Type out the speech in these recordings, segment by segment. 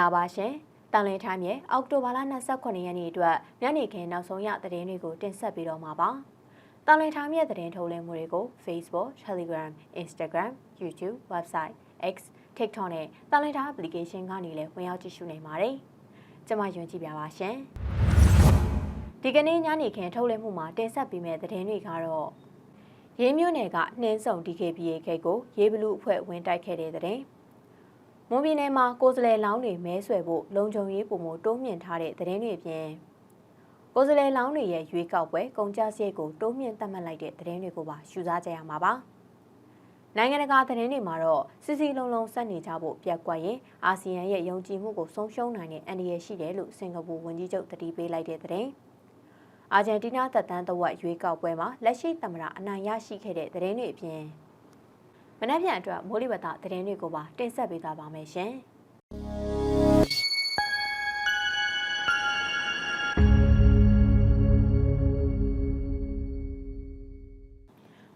္ဂလာပါရှင်။တန်လင်းထိုင်းရဲ့အောက်တိုဘာလ29ရက်နေ့အတွက်ညနေခင်းနောက်ဆုံးရသတင်းတွေကိုတင်ဆက်ပေးတော့မှာပါ။တန်လင်းထိုင်းရဲ့သတင်းထုတ်လွှင့်မှုတွေကို Facebook, Telegram, Instagram, YouTube, Website, X, TikTok နဲ့တန်လင်းထိုင်း application ကနေလည်းဝင်ရောက်ကြည့်ရှုနိုင်ပါတယ်။ကျွန်မယွန်ကြည့်ပြပါရှင်။ဒီကနေ့ညနေခင်းထုတ်လွှင့်မှုမှာတင်ဆက်ပေးမယ့်သတင်းတွေကတော့ရေးမြို့နယ်ကနှင်းစုံ DKBA ခိတ်ကိုရေးဘလူအဖွဲ့ဝင်တိုက်ခဲ့တဲ့တဲ့ မွန်ပြည်နယ်မှာကိုယ်စားလှယ်လောင်းတွေမဲဆွယ်ဖို့လုံခြုံရေးပုံမတိုးမြင့်ထားတဲ့သတင်းတွေအပြင်ကိုယ်စားလှယ်လောင်းတွေရဲ့ရွေးကောက်ပွဲကုန်ကျစရိတ်ကိုတိုးမြင့်သတ်မှတ်လိုက်တဲ့သတင်းတွေကိုပါရှုစားကြရမှာပါနိုင်ငံတကာသတင်းတွေမှာတော့စစ်စီလုံးလုံးဆက်နေကြဖို့ပြက်ကွက်ရင်အာဆီယံရဲ့ယုံကြည်မှုကိုဆုံးရှုံးနိုင်တဲ့အန္တရာယ်ရှိတယ်လို့စင်ကာပူဝန်ကြီးချုပ်တတိပေးလိုက်တဲ့သတင်းအာဂျင်တီးနားသက်တမ်းတဝက်ရွေးကောက်ပွဲမှာလက်ရှိသမ္မတအနိုင်ရရှိခဲ့တဲ့သတင်းတွေအပြင် မနက်ဖြန်အတွက်မိုးလေဝသသတင်းတွေကိုပါတင်ဆက်ပေးသွားပါမယ်ရှင်။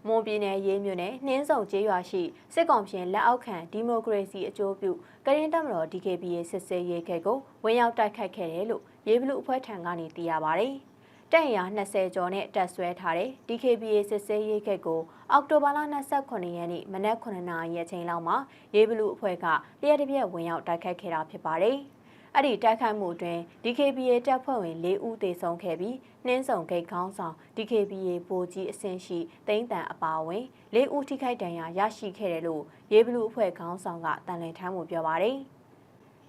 မွန်ပြည်နယ်ရေးမြို့နယ်နှင်းစုံကျေးရွာရှိစစ်ကောင်ရှင်လက်အောက်ခံဒီမိုကရေစီအကျိုးပြုကရင်တပ်မတော် DKBA စစ်စေးရေးခက်ကိုဝင်ရောက်တိုက်ခိုက်ခဲ့တယ်လို့ရေးဘလူအဖွဲ့ထံကနေသိရပါဗျ။ တပ်ရ20ကျော်နဲ့တပ်ဆွဲထားတဲ့ DKBA စစ်စေးရေးခက်ကိုအောက်တိုဘာလ29ရက်နေ့မနက်9:00နာရီအချိန်လောက်မှာရေးဘလူအဖွဲ့ကလျှက်တစ်ပြက်ဝင်ရောက်တိုက်ခိုက်ခဲ့တာဖြစ်ပါတယ်။အဲ့ဒီတိုက်ခိုက်မှုအတွင်း DKBA တပ်ဖွဲ့ဝင်၄ဦးသေဆုံးခဲ့ပြီးနှင်းစုံဂိတ်ခေါင်းဆောင် DKBA ဗိုလ်ကြီးအဆင့်ရှိတိမ့်တန်အပါအဝင်၄ဦးထိခိုက်ဒဏ်ရာရရှိခဲ့တယ်လို့ရေးဘလူးအဖွဲ့ခေါင်းဆောင်ကတန်လင်ထမ်းမှုပြောပါတယ်။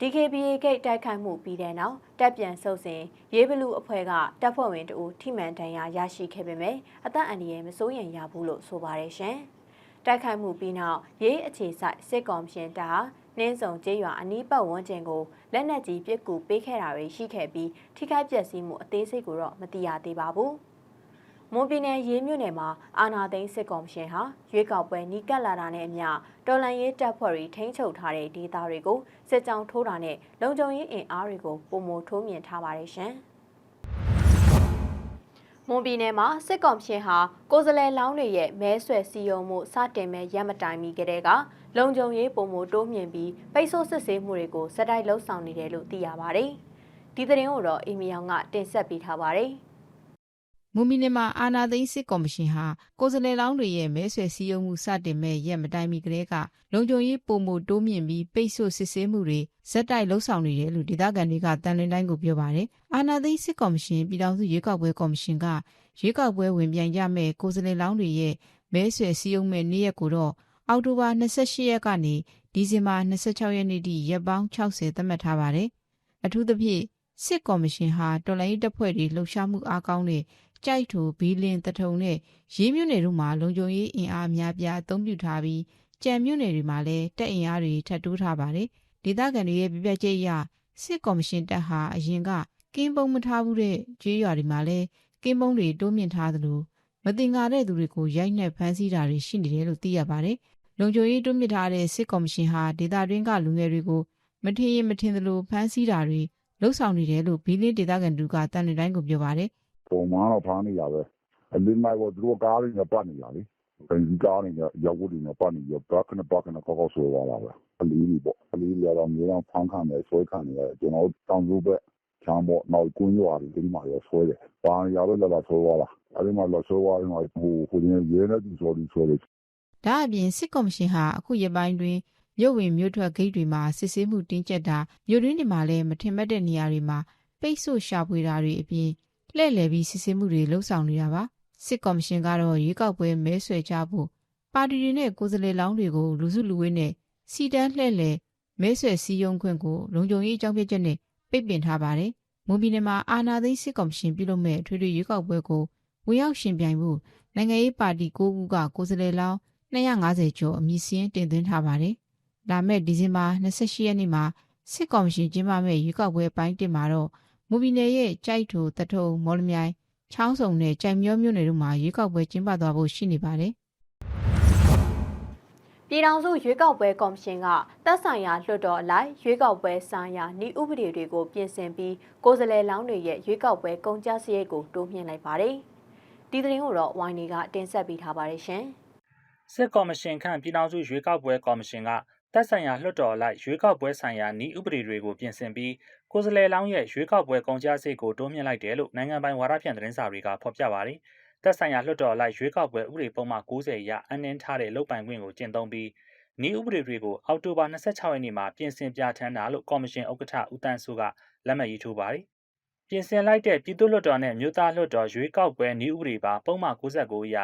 DKBA ဂိတ်တိုက်ခိုက်မှုပြီးတဲ့နောက်တပ်ပြန်ဆုပ်စဉ်ရေးဘလူးအဖွဲ့ကတပ်ဖွဲ့ဝင်တအူထိမှန်ဒဏ်ရာရရှိခဲ့ပေမဲ့အသက်အန္တရာယ်မစိုးရိမ်ရဘူးလို့ဆိုပါတယ်ရှင်။တိုက်ခိုက်မှုပြီးနောက်ရေးအခြေဆိုင်စစ်ကောင်ရှင်တပ်ဟာနှင်းစုံကျေးရွာအနီးပတ်ဝန်းကျင်ကိုလက်နက်ကြီးပစ်ကူပေးခဲ့တာတွေရှိခဲ့ပြီးထိခိုက်ပျက်စီးမှုအသေးစိတ်ကိုတော့မသိရသေးပါဘူး။ မွန်ပြည်နယ်ရေးမြို့နယ်မှာအာနာသိန်းစစ်ကောင်ရှင်ဟာရွေးကောက်ပွဲနီးကပ်လာတာနဲ့အမျှတော်လန်ရေးတပ်ဖွဲ့တွေထိန်းချုပ်ထားတဲ့ဒေသတွေကိုစစ်ကြောင်းထိုးတာနဲ့လုံခြုံရေးအင်အားတွေကိုပုံမထိုးမြင်ထားပါတယ်ရှင်။မွန်ပြည်နယ်မှာစစ်ကောင်ရှင်ဟာကိုယ်စားလှယ်လောင်းတွေရဲ့မဲဆွယ်စီယုံမှုစတင်မဲ့ရမတိုင်မီကလေးကလုံခြုံရေးပုံမတိုးမြင့်ပြီးပိတ်ဆို့စစ်ဆေးမှုတွေကိုစက်တိုက်လှုပ်ဆောင်နေတယ်လို့သိရပါတယ်။ဒီသတင်းကိုတော့အီမီယောင်ကတင်ဆက်ပေးထားပါတယ်။ မွန်ပြည်နယ်မှာအာဏာသိမ်းစစ်ကော်မရှင်ဟာကိုယ်စားလှယ်လောင်းတွေရဲ့မဲဆွယ်စည်းရုံးမှုစတင်မဲ့ရက်မတိုင်မီကလေးကလုံခြုံရေးပုံမှုတိုးမြင့်ပြီးပိတ်ဆို့စစ်ဆေးမှုတွေဇက်တိုက်လှုပ်ဆောင်နေတယ်လို့ဒေသခံတွေကတန်လွင်တိုင်းကိုပြောပါတယ်။အာဏာသိမ်းစစ်ကော်မရှင်ပြည်ထောင်စုရွေးကောက်ပွဲကော်မရှင်ကရွေးကောက်ပွဲဝင်ပြိုင်ကြမဲ့ကိုယ်စားလှယ်လောင်းတွေရဲ့မဲဆွယ်စည်းရုံးမဲ့နေ့ရက်ကိုတော့အောက်တိုဘာ28ရက်ကနေဒီဇင်ဘာ26ရက်နေ့ထိရက်ပေါင်း60သတ်မှတ်ထားပါတယ်။အထူးသဖြင့်စစ်ကော်မရှင်ဟာတော်လိုင်းတပ်ဖွဲ့တွေလှုပ်ရှားမှုအားကောင်းတဲ့ ကြိုက်ထိုဘီလင်တထုံနဲ့ရေးမြို့နယ်တို့မှာလုံခြုံရေးအင်အားများပြားအသုံးပြုထားပြီးကြံမြို့နယ်တွေမှာလည်းတပ်အင်အားတွေထပ်တိုးထားပါတယ်။ဒေသခံတွေရဲ့ပြပြချက်အရစစ်ကော်မရှင်တပ်ဟာအရင်ကကင်းပုံမထားဘူးတဲ့ကျွေးရွာတွေမှာလည်းကင်းပုံတွေတိုးမြင့်ထားသလိုမတင်ကားတဲ့သူတွေကိုရိုက်နှက်ဖမ်းဆီးတာတွေရှိနေတယ်လို့သိရပါတယ်။လုံခြုံရေးတိုးမြင့်ထားတဲ့စစ်ကော်မရှင်ဟာဒေသတွင်းကလူငယ်တွေကိုမထင်ရင်မထင်သလိုဖမ်းဆီးတာတွေလှုပ်ဆောင်နေတယ်လို့ဘီလင်းဒေသခံတူကတန်လွင်တိုင်းကိုပြောပါတယ် ပုံမှန်တော့ဖမ်းနေရပဲအလင်းလိုက်တော့သူတို့ကားတွေနဲ့ပတ်နေရလေဘယ်ဒီကားတွေနဲ့ရောက်ဖို့တွေနဲ့ပတ်နေရဘက်ကနေဘက်ကနေကောက်ကောက်ဆွဲသွားတာပဲအလေးတွေပေါ့အလေးတွေကတော့မြေအောင်ဖမ်းခံတယ်ဆွဲခံနေရတယ်ကျွန်တော်တို့တောင်စုဘက်ချမ်းပေါ့နောက်ကွင်းရွာတွေဒီမှာရောဆွဲတယ်ပါရပဲလာလာဆွဲသွားတာအဲဒီမှာလာဆွဲသွားရင်ဟိုဟိုရဲနဲ့ဒီဆိုဒီဆွဲတယ်။ဒါအပြင်စစ်ကော်မရှင်ဟာအခုရက်ပိုင်းတွင်မြို့ဝင်မြို့ထွက်ဂိတ်တွေမှာစစ်ဆေးမှုတင်းကျပ်တာမြို့တွင်းတွေမှာလည်းမထင်မှတ်တဲ့နေရာတွေမှာပိတ်ဆို့ရှာဖွေတာတွေအပြင် လှည့်လည်ပြီးစစ်ဆေးမှုတွေလှုပ်ဆောင်နေတာပါစစ်ကော်မရှင်ကတော့ရွေးကောက်ပွဲမဲဆွယ်ကြဖို့ပါတီတွေနဲ့ကိုယ်စားလှယ်လောင်းတွေကိုလူစုလူဝေးနဲ့စီတန်းလှည့်လည်မဲဆွယ်စည်းရုံးခွင့်ကိုလုံခြုံရေးအကြောင်းပြချက်နဲ့ပိတ်ပင်ထားပါတယ်မွန်ပြည်နယ်မှာအာဏာသိမ်းစစ်ကော်မရှင်ပြုလုပ်မဲ့ထွေထွေရွေးကောက်ပွဲကိုဝင်ရောက်ရှင်ပြိုင်မှုနိုင်ငံရေးပါတီ၉ခုကကိုယ်စားလှယ်လောင်း250ကျော်အမည်စရင်းတင်သွင်းထားပါတယ်။လာမယ့်ဒီဇင်ဘာ28ရက်နေ့မှာစစ်ကော်မရှင်ကျင်းပမယ့်ရွေးကောက်ပွဲအပိုင်း1မှာတော့ မူပြည်နယ်ရဲ့ကြိုက်ထိုတထုံမော်လမြိုင်ချောင်းစုံနဲ့ကြိုင်မျောမြို့နယ်တို့မှာရွေးကောက်ပွဲကျင်းပသွားဖို့ရှိနေပါတယ်။ပြည်ထောင်စုရွေးကောက်ပွဲကော်မရှင်ကတပ်ဆိုင်ရာလွှတ်တော်အလိုက်ရွေးကောက်ပွဲဆိုင်ရာဤဥပဒေတွေကိုပြင်ဆင်ပြီးကိုယ်စားလှယ်လောင်းတွေရဲ့ရွေးကောက်ပွဲကုန်ကျစရိတ်ကိုတိုးမြှင့်လိုက်ပါတယ်။ဒီသတင်းကိုတော့ဝိုင်းနေကတင်ဆက်ပေးထားပါတယ်ရှင်။စစ်ကော်မရှင်ခန့်ပြည်ထောင်စုရွေးကောက်ပွဲကော်မရှင်ကတက်ဆိုင်ရာလွှတ်တော်အလိုက်ရွေးကောက်ပွဲဆိုင်ရာဤဥပဒေတွေကိုပြင်ဆင်ပြီး ကိုယ်စားလှယ်လောင်းရဲ့ရွေးကောက်ပွဲကုန်ကျစရိတ်ကိုတိုးမြင့်လိုက်တယ်လို့နိုင်ငံပိုင်ဝါဒဖြန့်သတင်းစာတွေကဖော်ပြပါတယ်။တက်ဆိုင်ရာလွှတ်တော်အလိုက်ရွေးကောက်ပွဲဥပဒေပုံမှန်90အရအနှင်းထားတဲ့လုပ်ပိုင်ခွင့်ကိုကျင့်သုံးပြီးဤဥပဒေတွေကိုအောက်တိုဘာ26ရက်နေ့မှာပြင်ဆင်ပြဋ္ဌာန်းတာလို့ကော်မရှင်ဥက္ကဋ္ဌဦးတန်းစိုးကလက်မှတ်ရေးထိုးပါတယ်။ပြင်ဆင်လိုက်တဲ့ပြည်သူ့လွှတ်တော်နဲ့မြို့သားလွှတ်တော်ရွေးကောက်ပွဲဤဥပဒေပါပုံမှန်69အရ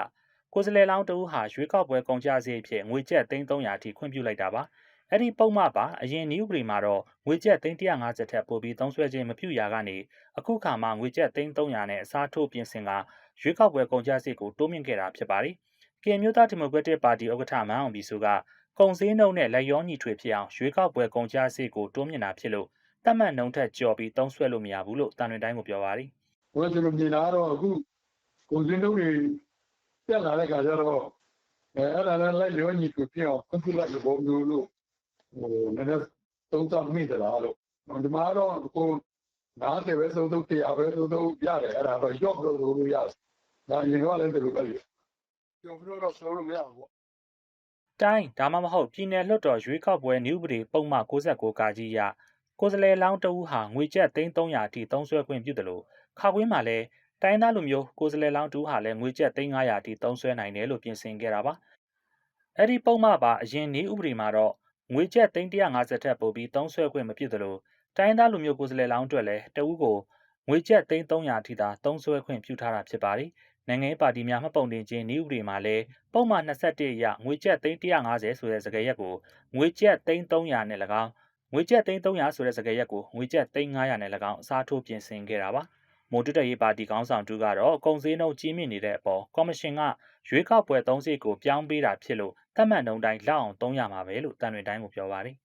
ကိုယ်စားလှယ်လောင်းတဦးဟာရွေးကောက်ပွဲကုန်ကျစရိတ်ဖြစ်ငွေကျပ်300အထိခွင့်ပြုလိုက်တာပါ။ အဲ့ဒီပုံမှန်ပါအရင်ဤဥပဒေမှာတော့ငွေကျပ်350ထက်ပိုပြီးသုံးစွဲခြင်းမပြုရကနေအခုခါမှာငွေကျပ်300နဲ့အစားထိုးပြင်ဆင်ကရွေးကောက်ပွဲကုန်ကျစရိတ်ကိုတိုးမြင့်ခဲ့တာဖြစ်ပါတယ်။ကင်မျိုးသားဒီမိုကရက်တစ်ပါတီဥက္ကဋ္ဌမန်းအောင်ဘီဆိုကကုန်စည်နှုန်းနဲ့လက်ရောညီထွေဖြစ်အောင်ရွေးကောက်ပွဲကုန်ကျစရိတ်ကိုတိုးမြင့်တာဖြစ်လို့တတ်မှတ်နှုန်းထက်ကျော်ပြီးသုံးစွဲလို့မရဘူးလို့တန်လွင်တိုင်းကိုပြောပါတယ်ဘယ်ကျွန်တော်မြင်လာတော့အခုကုန်စည်နှုန်းတွေတက်လာတဲ့ခါကျတော့အဲအဲ့ဒါလည်းလိုက်လျောညီကိုပြောင်းကွန်ပျူတာလိုပုံမျိုးလို့ ဟိုနည်းနည်းသုံးသပ်မိသလားလို့ဒီမှာတော့ကို90ပဲသုံးသုံးတရားပဲသုံးသုံးရတယ်အဲ့ဒါတော့ရော့လို့လို့ရတယ်ဒါရင်ကလည်းဒီလိုပဲပြောပြတော့ဆုံးလို့မရဘူးပေါ့။တိုင်းဒါမှမဟုတ်ပြည်내လွှတ်တော်ရွေးကောက်ပွဲနည်းဥပဒေပုံမှန်69ကာကြီးအရကိုယ်စားလှယ်လောင်းတဦးဟာငွေကျပ်300အထိသုံးစွဲခွင့်ပြုတယ်လို့ခါကွင်းမှာလည်းတိုင်းသားလူမျိုးကိုယ်စားလှယ်လောင်းတဦးဟာလည်းငွေကျပ်300အထိသုံးစွဲနိုင်တယ်လို့ပြင်ဆင်ခဲ့တာပါ။အဲ့ဒီပုံမှန်ပါအရင်နည်းဥပဒေမှာတော့ ငွေကျပ်350ထက်ပိုပြီးသုံးစွဲခွင့်မပြုတယ်လို့တိုင်းသားလူမျိုးကိုယ်စားလှယ်လောင်းအတွက်လည်းတဦးကိုငွေကျပ်300အထိသာသုံးစွဲခွင့်ပြုထားတာဖြစ်ပါတယ်။နိုင်ငံရေးပါတီများမှတ်ပုံတင်ခြင်းနည်းဥပဒေမှာလည်းပုံမှန်21ရငွေကျပ်350ဆိုတဲ့စကားရက်ကိုငွေကျပ်300နဲ့၎င်းငွေကျပ်300ဆိုတဲ့စကားရက်ကိုငွေကျပ်300နဲ့၎င်းအစားထိုးပြင်ဆင်ခဲ့တာပါ မိုးတက်တက်ရေးပါတီကောင်းဆောင်တူကတော့ကုန်စည်နှုန်းကြီးမြင့်နေတဲ့အပေါ်ကော်မရှင်ကရွေးကောက်ပွဲသုံးစိတ်ကိုပြောင်းပေးတာဖြစ်လို့တတ်မှတ်နှုန်းတိုင်းလောက်အောင်သုံးရမှာပဲလို့တန်လွင်တိုင်းကိုပြောပါတယ်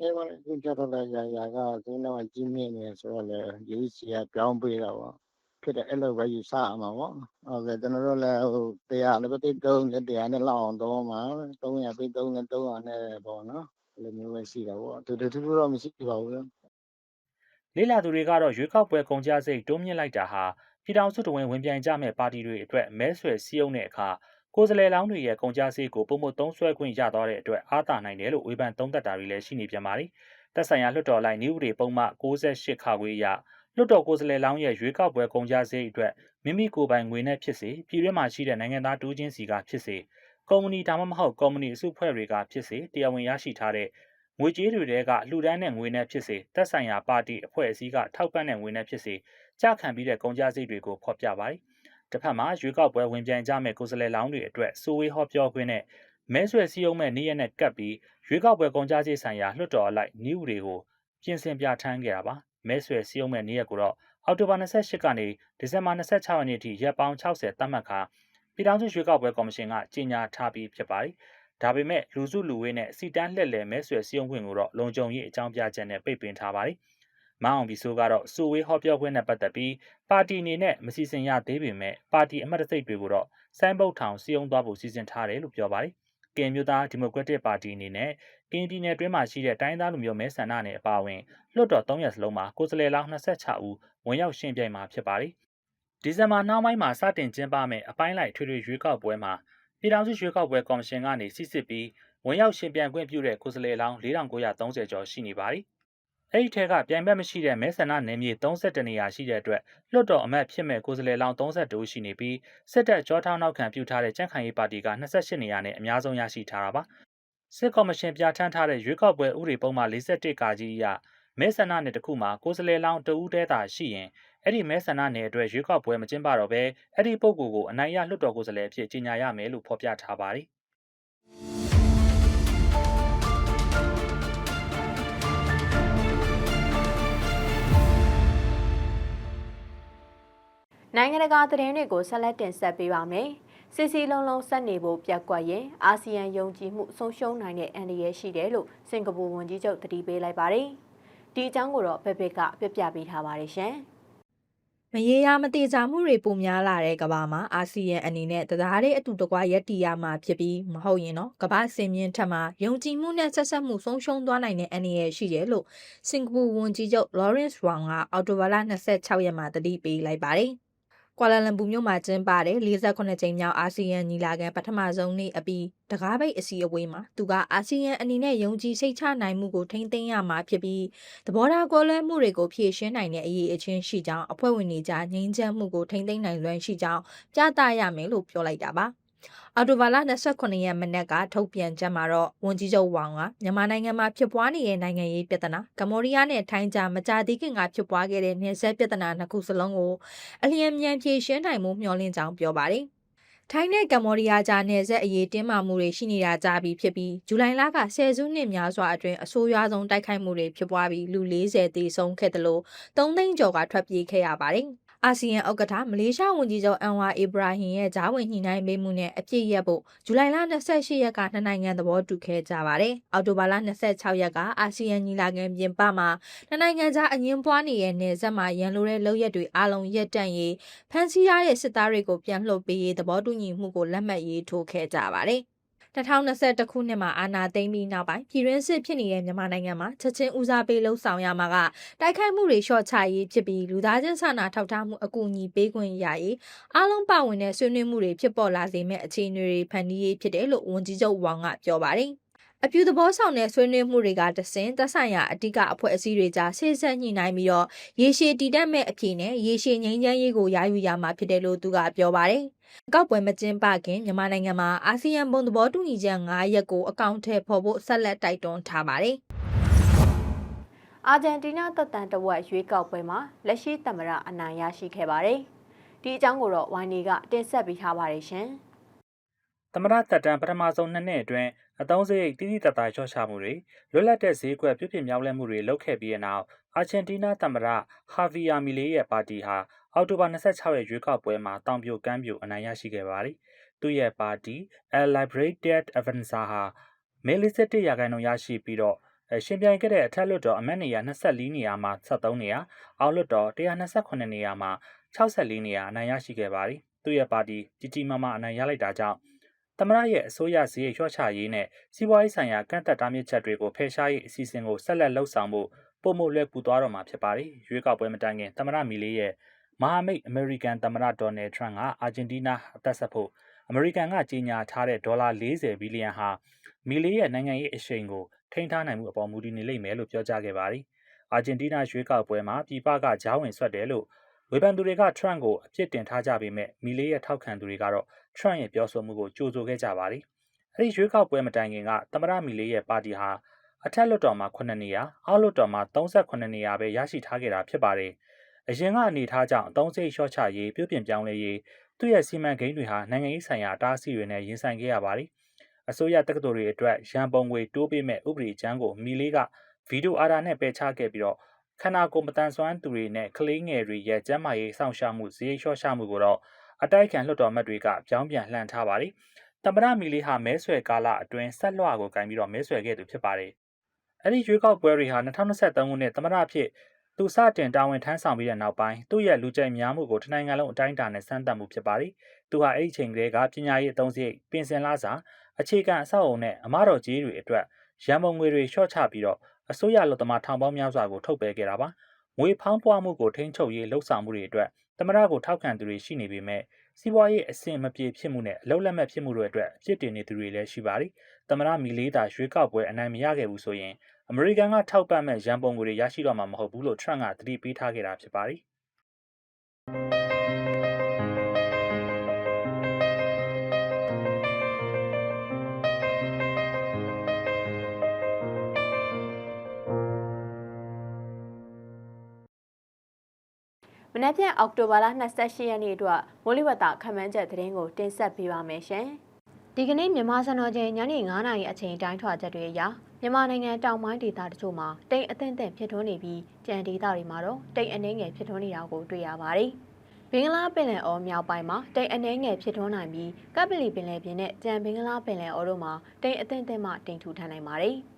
အဲပါလေဒီကြတော့လည်းရာရာကဒီတော့ကြီးမြင့်နေဆိုတော့လေရေးစီကပြောင်းပေးတော့ဖြစ်တယ်အဲ့လိုပဲယူဆရမှာပေါ့ဟုတ်ကဲ့ကျွန်တော်တို့လည်းဟိုတရားလည်းတိတ်တုံးလည်းတရားနဲ့လောက်အောင်တော့မှာ300ပြီး3နဲ့300နဲ့ပေါ့နော်အဲ့လိုမျိုးပဲရှိတာပေါ့တူတူတူတော့မရှိပါဘူး လေးလာသူတွေကတော့ရွေးကောက်ပွဲကုန်ကျစရိတ်တိုးမြင့်လိုက်တာဟာပြည်ထောင်စုတဝင်ဝင်ပြိုင်ကြမဲ့ပါတီတွေအတွက်မဲဆွယ်စည်းရုံးတဲ့အခါကိုယ်စားလှယ်လောင်းတွေရဲ့ကုန်ကျစရိတ်ကိုပုံမသုံးဆွဲခွင့်ရသွားတဲ့အတွက်အားသာနိုင်တယ်လို့ဝေဖန်သုံးသပ်တာတွေလည်းရှိနေပြန်ပါတယ်။သက်ဆိုင်ရာလွှတ်တော်လိုက်နည်းဥပဒေပုံမှ68ခါခွေအရလွှတ်တော်ကိုယ်စားလှယ်လောင်းရဲ့ရွေးကောက်ပွဲကုန်ကျစရိတ်အတွက်မိမိကိုယ်ပိုင်ငွေနဲ့ဖြစ်စေပြည်တွင်းမှာရှိတဲ့နိုင်ငံသားတူးချင်းစီကဖြစ်စေကုမ္ပဏီဒါမှမဟုတ်ကုမ္ပဏီအစုအဖွဲ့တွေကဖြစ်စေတရားဝင်ရရှိထားတဲ့ ငွေကြေးတွေတဲကလှူဒန်းတဲ့ငွေနဲ့ဖြစ်စေသက်ဆိုင်ရာပါတီအဖွဲ့အစည်းကထောက်ပံ့တဲ့ငွေနဲ့ဖြစ်စေကြခံပြီးတဲ့ကုန်ကျစရိတ်တွေကိုဖော်ပြပါတယ်။တစ်ဖက်မှာရွေးကောက်ပွဲဝင်ပြိုင်ကြမဲ့ကိုယ်စားလှယ်လောင်းတွေအတွက်စိုးဝေးဟောပြောခွင့်နဲ့မဲဆွယ်စည်းရုံးမဲ့နေ့ရက်နဲ့ကပ်ပြီးရွေးကောက်ပွဲကုန်ကျစရိတ်ဆိုင်ရာလွှတ်တော်အလိုက်နည်းဥတွေကိုပြင်ဆင်ပြဋ္ဌာန်းခဲ့တာပါ။မဲဆွယ်စည်းရုံးမဲ့နေ့ရက်ကိုတော့အောက်တိုဘာ28ကနေဒီဇင်ဘာ26ရက်နေ့ထိရက်ပေါင်း60သတ်မှတ်ခါပြည်ထောင်စုရွေးကောက်ပွဲကော်မရှင်ကကြေညာထားပြီးဖြစ်ပါတယ်။ ဒါပေမဲ့လူစုလူဝေးနဲ့စီတန်းလှက်လည်မဲဆွယ်စည်းရုံးခွင့်ကိုတော့လုံခြုံရေးအကြောင်းပြချက်နဲ့ပိတ်ပင်ထားပါတယ်။မအောင်ဘီဆိုကတော့စုဝေးဟောပြောခွင့်နဲ့ပတ်သက်ပြီးပါတီအနေနဲ့မစီစဉ်ရသေးပေမဲ့ပါတီအမတ်တစိတ်တွေကိုတော့စိုင်းပုတ်ထောင်စည်းရုံးသွားဖို့စီစဉ်ထားတယ်လို့ပြောပါတယ်။ကင်မျိုးသားဒီမိုကရက်တစ်ပါတီအနေနဲ့ကင်ပြည်နယ်တွင်းမှာရှိတဲ့တိုင်းသားလူမျိုးမဲဆန္ဒနယ်အပါအဝင်လွှတ်တော်၃ရက်စလုံးမှာကိုယ်စားလှယ်လောင်း26ဦးဝင်ရောက်ရှင်ပြိုင်မှာဖြစ်ပါတယ်။ဒီဇင်ဘာနောက်ပိုင်းမှာစတင်ကျင်းပမယ့်အပိုင်းလိုက်ထွေထွေရွေးကောက်ပွဲမှာ ပြည်ထောင်စုရွေးကောက်ပွဲကော်မရှင်ကနေစစ်စစ်ပြီးဝင်ရောက်ရှင်ပြိုင်ခွင့်ပြုတဲ့ကိုယ်စားလှယ်လောင်း4930ကျော်ရှိနေပါတယ်။အဲ့ဒီထက်ကပြိုင်ဘက်မရှိတဲ့မဲဆန္ဒနယ်မြေ32နေရာရှိတဲ့အတွက်လွှတ်တော်အမတ်ဖြစ်မဲ့ကိုယ်စားလှယ်လောင်း32ရှိနေပြီးစစ်တပ်ကြောထောင်းနောက်ခံပြုထားတဲ့ကြံ့ခိုင်ရေးပါတီက28နေရာနဲ့အများဆုံးရရှိထားတာပါ။စစ်ကော်မရှင်ပြဋ္ဌာန်းထားတဲ့ရွေးကောက်ပွဲဥပဒေပုံမှန်41ကာကြီးအရ မဲဆန္ဒနယ်တစ်ခုမှာကိုယ်စားလှယ်လောင်းတဦးတည်းသာရှိရင်အဲ့ဒီမဲဆန္ဒနယ်အတွက်ရွေးကောက်ပွဲမကျင်းပတော့ဘဲအဲ့ဒီပုဂ္ဂိုလ်ကိုအနိုင်ရလွှတ်တော်ကိုယ်စားလှယ်အဖြစ်ကြီးညာရမယ်လို့ဖော်ပြထားပါတယ်။နိုင်ငံတကာသတင်းတွေကိုဆက်လက်တင်ဆက်ပေးပါမယ်။စီစီလုံးလုံးဆက်နေဖို့ပြက်ကွက်ရင်အာဆီယံယုံကြည်မှုဆုံးရှုံးနိုင်တဲ့အန္တရာယ်ရှိတယ်လို့စင်ကာပူဝန်ကြီးချုပ်တတိပေးလိုက်ပါတယ်။ ဒီအကြောင်းကိုတော့ဘက်ဘက်ကပြပြပေးထားပါတယ်ရှင်။မရေရာမတိကြမှုတွေပုံများလာတဲ့ကမ္ဘာမှာအာဆီယံအနေနဲ့တရားတဲ့အတူတကွရက်တီရမှာဖြစ်ပြီးမဟုတ်ရင်တော့ကမ္ဘာစင်မြင့်ထက်မှာယုံကြည်မှုနဲ့ဆက်ဆက်မှုဆုံးရှုံးသွားနိုင်တဲ့အနေရရှိတယ်လို့စင်ကာပူဝန်ကြီးချုပ် Lawrence Wong ကအော်တိုဘာလ26ရက်မှာတတိပေးလိုက်ပါတယ်။ ကွာလာလမ်ပူမြို့မှာကျင်းပတဲ့48ကြိမ်မြောက်အာဆီယံညီလာခံပထမဆုံးနေ့အပြီးတကားပိတ်အစည်းအဝေးမှာသူကအာဆီယံအနေနဲ့ယုံကြည်စိတ်ချနိုင်မှုကိုထိန်းသိမ်းရမှာဖြစ်ပြီးသဘောထားကွဲလွဲမှုတွေကိုဖြေရှင်းနိုင်တဲ့အရေးအချင်းရှိကြောင်းအဖွဲ့ဝင်တွေကြားငြိမ်းချမ်းမှုကိုထိန်းသိမ်းနိုင်လွယ်ရှိကြောင်းပြသရမယ်လို့ပြောလိုက်တာပါ။ အော်တိုဘာလ29ရက်မနေ့ကထုတ်ပြန်ချက်မှာတော့ဝန်ကြီးချုပ်ဝေါင်ကမြန်မာနိုင်ငံမှာဖြစ်ပွားနေတဲ့နိုင်ငံရေးပြဿနာကမ္ဘောဒီးယားနဲ့ထိုင်းကြားမကြာသေးခင်ကဖြစ်ပွားခဲ့တဲ့နယ်စပ်ပြဿနာနှစ်ခုစလုံးကိုအလျင်မြန်ဖြေရှင်းနိုင်မှုမျှော်လင့်ကြောင်းပြောပါတယ်။ထိုင်းနဲ့ကမ္ဘောဒီးယားကြားနယ်စပ်အရေးတင်းမာမှုတွေရှိနေတာကြားပြီးဖြစ်ပြီးဇူလိုင်လကဆယ်စုနှစ်များစွာအတွင်းအဆိုးရွားဆုံးတိုက်ခိုက်မှုတွေဖြစ်ပွားပြီးလူ40သေဆုံးခဲ့တယ်လို့သုံးသိန်းကျော်ကထွက်ပြေးခဲ့ရပါတယ်။ အာဆီယံဥက္ကဋ္ဌမလေးရှားဝန်ကြီးချုပ်အန်ဝါအီဘရာဟင်ရဲ့ဂျားဝင်ညှိနှိုင်းပေးမှုနဲ့အပြည့်ရက်ဖို့ဇူလိုင်လ28ရက်ကနှစ်နိုင်ငံသဘောတူခဲ့ကြပါတယ်။အောက်တိုဘာလ26ရက်ကအာဆီယံညီလာခံပြင်ပမှာနှစ်နိုင်ငံကြားအငင်းပွားနေတဲ့နယ်စပ်မှာရန်လိုတဲ့လုပ်ရက်တွေအလုံးရက်တန့်ရေးဖန်ဆီးရတဲ့စစ်သားတွေကိုပြန်လှုပ်ပေးရေးသဘောတူညီမှုကိုလက်မှတ်ရေးထိုးခဲ့ကြပါတယ်။ 2021ခုနှစ်မှာအာဏာသိမ်းပြီးနောက်ပိုင်းပြည်တွင်းစစ်ဖြစ်နေတဲ့မြန်မာနိုင်ငံမှာချက်ချင်းဦးစားပေးလှုံ့ဆော်ရမှာကတိုက်ခိုက်မှုတွေလျှော့ချရေးဖြစ်ပြီးလူသားချင်းစာနာထောက်ထားမှုအကူအညီပေးခွင့်ရရေးအားလုံးပါဝင်တဲ့ဆွေးနွေးမှုတွေဖြစ်ပေါ်လာစေမယ့်အခြေအနေတွေဖန်တီးရေးဖြစ်တယ်လို့ဝန်ကြီးချုပ်ဝေါင်ကပြောပါတယ် အပြူသဘောဆောင်တဲ့ဆွေးနွေးမှုတွေကတဆင်သက်ဆိုင်ရာအဓိကအဖွဲ့အစည်းတွေကြားဆေးဆက်ညှိနှိုင်းပြီးတော့ရေရှည်တည်တတ်မဲ့အဖြစ်နဲ့ရေရှည်ငြိမ်းချမ်းရေးကိုရယူရမှာဖြစ်တယ်လို့သူကပြောပါတယ်။ကောက်ပွဲမကျင်းပခင်မြန်မာနိုင်ငံမှာအာဆီယံဘုံသဘောတူညီချက်9ရက်ကိုအကောင့်ထဲပေါ်ဖို့ဆက်လက်တိုက်တွန်းထားပါတယ်။အာဂျင်တီးနားတပ်တန်တဝက်ရွေးကောက်ပွဲမှာလက်ရှိသမ္မတအနိုင်ရရှိခဲ့ပါတယ်။ဒီအကြောင်းကိုတော့ဝိုင်းနေကတင်ဆက်ပေးထားပါတယ်ရှင်။သမရသက်တမ်းပထမဆုံးနှစ်နှစ်အတွင်း အသုံးစရိတ်တိတိတတ်တာလျှော့ချမှုတွေလွတ်လပ်တဲ့ဈေးကွက်ပြုပြင်ပြောင်းလဲမှုတွေလုပ်ခဲ့ပြီးတဲ့နောက်အာဂျင်တီးနားသမ္မတဟာဗီယာမီလေးရဲ့ပါတီဟာအောက်တိုဘာ26ရက်ရွေးကောက်ပွဲမှာတောင်ပြိုကမ်းပြိုအနိုင်ရရှိခဲ့ပါတယ်။သူ့ရဲ့ပါတီ El Liberated Avanza ဟာမဲ47ရာခိုင်နှုန်းရရှိပြီးတော့ရှင်ပြိုင်ခဲ့တဲ့အထက်လွှတ်တော်အမတ်နေရာ24နေရာမှာ73နေရာအောက်လွှတ်တော်128နေရာမှာ64နေရာအနိုင်ရရှိခဲ့ပါတယ်။သူ့ရဲ့ပါတီကြီးကြီးမားမားအနိုင်ရလိုက်တာကြောင့် သမရရဲ့အစိုးရစည်းရိမ်လျှော့ချရေးနဲ့စီးပွားရေးဆိုင်ရာကန့်သက်တားမြစ်ချက်တွေကိုဖယ်ရှားရေးအစီအစဉ်ကိုဆက်လက်လှုပ်ဆောင်ဖို့ပုံမလွယ်ကူသွားတော့မှာဖြစ်ပါတယ်။ရွေးကောက်ပွဲမတိုင်ခင်သမရမီလေးရဲ့မဟာမိတ်အမေရိကန်သမရဒေါ်နယ်ထရန့်ကအာဂျင်တီးနားအသက်ဆက်ဖို့အမေရိကန်ကကြေညာထားတဲ့ဒေါ်လာ40ဘီလီယံဟာမီလေးရဲ့နိုင်ငံရေးအရှိန်ကိုထိန်းထားနိုင်မှုအပေါ်မူတည်နေလိမ့်မယ်လို့ပြောကြားခဲ့ပါတယ်။အာဂျင်တီးနားရွေးကောက်ပွဲမှာပြည်ပကဂျားဝင်ဆွတ်တယ်လို့ ဝေဖန်သူတွေကထရန့်ကိုအပြစ်တင်ထားကြပေမဲ့မီလေးရဲ့ထောက်ခံသူတွေကတော့ထရန့်ရဲ့ပြောဆိုမှုကိုကြိုဆိုခဲ့ကြပါတယ်။အဲဒီရွေးကောက်ပွဲမတိုင်ခင်ကသမရမီလေးရဲ့ပါတီဟာအထက်လွှတ်တော်မှာ9နေရာအောက်လွှတ်တော်မှာ38နေရာပဲရရှိထားခဲ့တာဖြစ်ပါတယ်။အရင်ကအနေထားကြောင့်အသုံးစိတ်လျှော့ချရေးပြုပြင်ပြောင်းလဲရေးသူ့ရဲ့စီမံကိန်းတွေဟာနိုင်ငံရေးဆိုင်ရာအတားအဆီးတွေနဲ့ရင်ဆိုင်ခဲ့ရပါတယ်။အစိုးရတက္ကသိုလ်တွေအတွက်ရန်ပုံငွေတိုးပေးမဲ့ဥပဒေချမ်းကိုမီလေးကဗီဒီယိုအာဒါနဲ့ပယ်ချခဲ့ပြီးတော့ ခန္ဓာကိုယ်မတန်ဆွမ်းသူတွေနဲ့ကလေးငယ်တွေရဲ့ကျန်းမာရေးစောင့်ရှောက်မှုဈေးလျှော့ချမှုကိုတော့အတိုက်ခံလွှတ်တော်မတ်တွေကပြောင်းပြန်လှန်ထားပါတယ်။တမရမီလေးဟာမဲဆွယ်ကာလအတွင်းဆက်လွှကိုကင်ပြီးတော့မဲဆွယ်ခဲ့သူဖြစ်ပါတယ်။အဲ့ဒီရွေးကောက်ပွဲတွေဟာ2023ခုနှစ်တမရဖြစ်သူစတင်တာဝန်ထမ်းဆောင်ပြီးတဲ့နောက်ပိုင်းသူ့ရဲ့လူကြိုက်များမှုကိုတနိုင်ငံလုံးအတိုင်းအတာနဲ့စမ်းသပ်မှုဖြစ်ပါတယ်။သူဟာအဲ့ဒီချိန်ကလေးကပညာရေးအသုံးစရိတ်ပင်စင်လာစာအခြေခံအဆောက်အုံနဲ့အမတော်ကြီးတွေအတွက်ရန်ပုံငွေတွေလျှော့ချပြီးတော့ အစိုးရလူသမားထောင်ပေါင်းများစွာကိုထုတ်ပယ်ခဲ့တာပါ။ငွေဖောင်းပွားမှုကိုထိန်းချုပ်ရေးလှုပ်ဆောင်မှုတွေအတွက်တမရကိုထောက်ခံသူတွေရှိနေပေမဲ့စီးပွားရေးအဆင့်မပြေဖြစ်မှုနဲ့အလုတ်လက်မဲ့ဖြစ်မှုတွေအတွက်အဖြစ်တင်နေသူတွေလည်းရှိပါတယ်။တမရမီလေးတာရွေးကောက်ပွဲအနိုင်မရခဲ့ဘူးဆိုရင်အမေရိကန်ကထောက်ပံ့မဲ့ရန်ပုံငွေတွေရရှိတော့မှာမဟုတ်ဘူးလို့ထရန့်ကသတိပေးထားခဲ့တာဖြစ်ပါတယ်။ မနက်ဖြန်အောက်တိုဘာလ28ရက်နေ့အတွက်မိုးလေဝသခန့်မှန်းချက်သတင်းကိုတင်ဆက်ပေးပါမယ်ရှင်။ဒီကနေ့မြန်မာစံတော်ချိန်ညနေ9:00နာရီအချိန်တိုင်းထွာချက်တွေအရမြန်မာနိုင်ငံတောင်ပိုင်းဒေသတချို့မှာတိမ်အထင်သင့်ဖြစ်ထွန်းနေပြီးကြံဒေသတွေမှာတော့တိမ်အနှဲငယ်ဖြစ်ထွန်းနေတာကိုတွေ့ရပါတယ်။ဘင်္ဂလားပင်လယ်အော်မြောက်ပိုင်းမှာတိမ်အနှဲငယ်ဖြစ်ထွန်းနိုင်ပြီးကပ်ပလီပင်လယ်ပြင်နဲ့ကြံဘင်္ဂလားပင်လယ်အော်တို့မှာတိမ်အထင်သင့်မှတိမ်ထူထန်နိုင်ပါတယ်။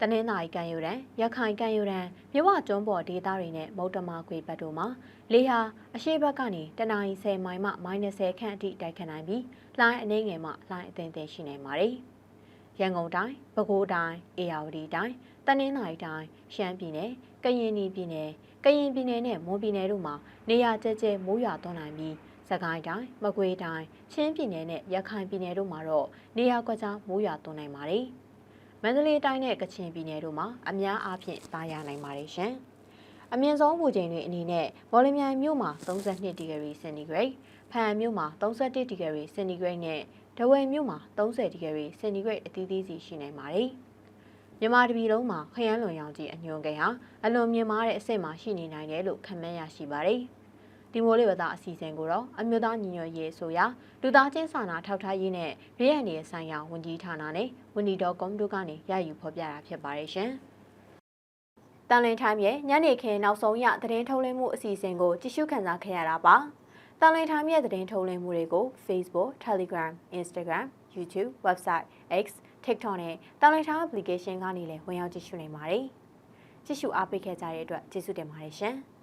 တနင်္သာရီကံယူရန်ရခိုင်ကံယူရန်မြဝကျွန်းပေါ်ဒေသတွေနဲ့မုတ်တမခွေဘက်တို့မှာလေဟာအရှိဘက်ကနေတနအီ10မိုင်မှ -30 ခန့်အထိတိုက်ခတ်နိုင်ပြီးလှိုင်းအနှဲငယ်မှလှိုင်းအသင်သင်ရှိနိုင်ပါတယ်။ရန်ကုန်တိုင်း၊ပဲခူးတိုင်း၊အေရဝတီတိုင်း၊တနင်္သာရီတိုင်း၊ရှမ်းပြည်နယ်၊ကရင်ပြည်နယ်၊ကရင်ပြည်နယ်နဲ့မွန်ပြည်နယ်တို့မှာနေရာကျကျမိုးရွာသွန်းနိုင်ပြီးစကိုင်းတိုင်းမကွေးတိုင်းချင်းပြည်နယ်နဲ့ရခိုင်ပြည်နယ်တို့မှာတော့နေရာကွက်ကြားမိုးရွာသွန်းနိုင်ပါတယ်။မ န္တလေးတိုင်းနဲ့ကချင်ပြည်နယ်တို့မှာအများအားဖြင့်သားရနိုင်ပါတယ်ရှင်။အမြင့်ဆုံးပူချိန်တွေအနေနဲ့မော်လမြိုင်မြို့မှာ32ဒီဂရီစင်တီဂရိတ်ဖန်မြို့မှာ31ဒီဂရီစင်တီဂရိတ်နဲ့ဒဝယ်မြို့မှာ30ဒီဂရီစင်တီဂရိတ်အသီးသီးစီရှိနိုင်ပါတယ်။မြန်မာတပြည်လုံးမှာခရမ်းလွန်ရောင်ကြီးအညွန်ကိန်းဟာအလွန်မြင့်မားတဲ့အဆင့်မှာရှိနေနိုင်တယ်လို့ခန့်မှန်းရရှိပါတယ်။ ဒီမိုးလေးဝသအစီအစဉ်ကိုတော့အမျိုးသားညီညွတ်ရေးဆိုရာလူသားချင်းစာနာထောက်ထားရေးနဲ့ပြည်ရန်ရေးဆိုင်ရာဝန်ကြီးဌာနနဲ့ဝန်ကြီးတော်ကွန်တို့ကနေရယူဖော်ပြတာဖြစ်ပါတယ်ရှင်။တန်လင်းထိုင်းရဲ့ညနေခင်းနောက်ဆုံးရသတင်းထုတ်လင်းမှုအစီအစဉ်ကိုကြည့်ရှုခံစားခဲ့ရတာပါ။တန်လင်းထိုင်းရဲ့သတင်းထုတ်လင်းမှုတွေကို Facebook, Telegram, Instagram, YouTube, Website, X, TikTok နဲ့တန်လင်းထိုင်း application ကနေလည်းဝင်ရောက်ကြည့်ရှုနိုင်ပါတယ်။ကြည့်ရှုအားပေးခဲ့ကြတဲ့အတွက်ကျေးဇူးတင်ပါတယ်ရှင်။